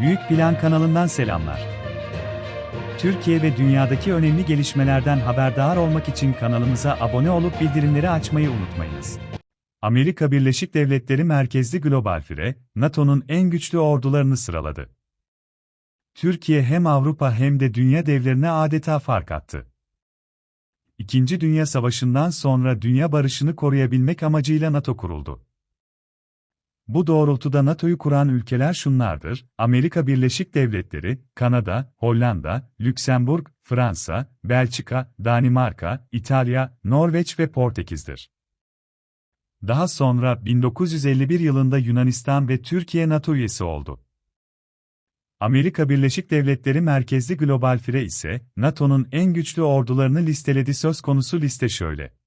Büyük Plan kanalından selamlar. Türkiye ve dünyadaki önemli gelişmelerden haberdar olmak için kanalımıza abone olup bildirimleri açmayı unutmayınız. Amerika Birleşik Devletleri merkezli Global Fire, NATO'nun en güçlü ordularını sıraladı. Türkiye hem Avrupa hem de dünya devlerine adeta fark attı. İkinci Dünya Savaşı'ndan sonra dünya barışını koruyabilmek amacıyla NATO kuruldu. Bu doğrultuda NATO'yu kuran ülkeler şunlardır: Amerika Birleşik Devletleri, Kanada, Hollanda, Lüksemburg, Fransa, Belçika, Danimarka, İtalya, Norveç ve Portekiz'dir. Daha sonra 1951 yılında Yunanistan ve Türkiye NATO üyesi oldu. Amerika Birleşik Devletleri merkezli Global Fire ise NATO'nun en güçlü ordularını listeledi. Söz konusu liste şöyle.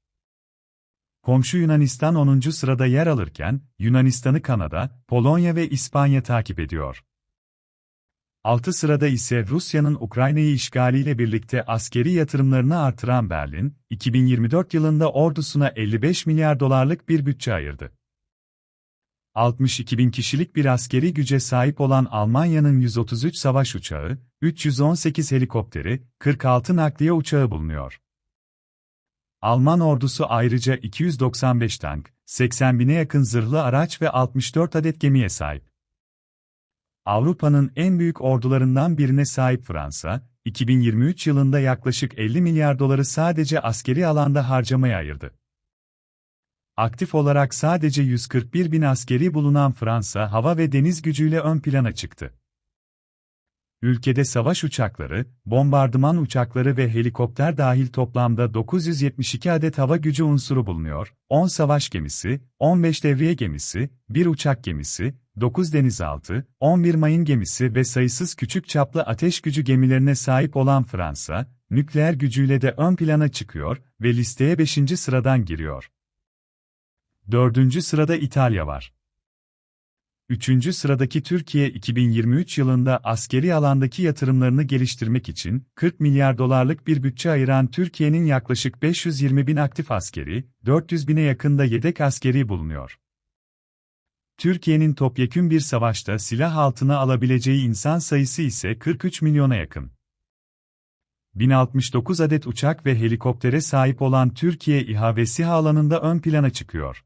Komşu Yunanistan 10. sırada yer alırken, Yunanistan'ı Kanada, Polonya ve İspanya takip ediyor. 6 sırada ise Rusya'nın Ukrayna'yı işgaliyle birlikte askeri yatırımlarını artıran Berlin, 2024 yılında ordusuna 55 milyar dolarlık bir bütçe ayırdı. 62 bin kişilik bir askeri güce sahip olan Almanya'nın 133 savaş uçağı, 318 helikopteri, 46 nakliye uçağı bulunuyor. Alman ordusu ayrıca 295 tank, 80 bine yakın zırhlı araç ve 64 adet gemiye sahip. Avrupa'nın en büyük ordularından birine sahip Fransa, 2023 yılında yaklaşık 50 milyar doları sadece askeri alanda harcamaya ayırdı. Aktif olarak sadece 141 bin askeri bulunan Fransa hava ve deniz gücüyle ön plana çıktı. Ülkede savaş uçakları, bombardıman uçakları ve helikopter dahil toplamda 972 adet hava gücü unsuru bulunuyor, 10 savaş gemisi, 15 devriye gemisi, 1 uçak gemisi, 9 denizaltı, 11 mayın gemisi ve sayısız küçük çaplı ateş gücü gemilerine sahip olan Fransa, nükleer gücüyle de ön plana çıkıyor ve listeye 5. sıradan giriyor. 4. sırada İtalya var. Üçüncü sıradaki Türkiye 2023 yılında askeri alandaki yatırımlarını geliştirmek için 40 milyar dolarlık bir bütçe ayıran Türkiye'nin yaklaşık 520 bin aktif askeri, 400 bine yakında yedek askeri bulunuyor. Türkiye'nin topyekün bir savaşta silah altına alabileceği insan sayısı ise 43 milyona yakın. 1069 adet uçak ve helikoptere sahip olan Türkiye İHA ve SİHA alanında ön plana çıkıyor.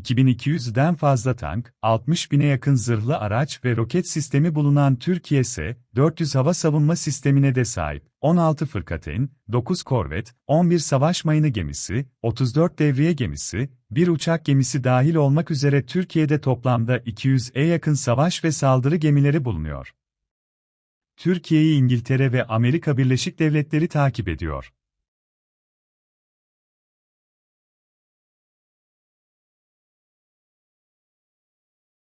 2200'den fazla tank, 60 bine yakın zırhlı araç ve roket sistemi bulunan Türkiye ise 400 hava savunma sistemine de sahip. 16 fırkateyn, 9 korvet, 11 savaş mayını gemisi, 34 devriye gemisi, 1 uçak gemisi dahil olmak üzere Türkiye'de toplamda 200'e yakın savaş ve saldırı gemileri bulunuyor. Türkiye'yi İngiltere ve Amerika Birleşik Devletleri takip ediyor.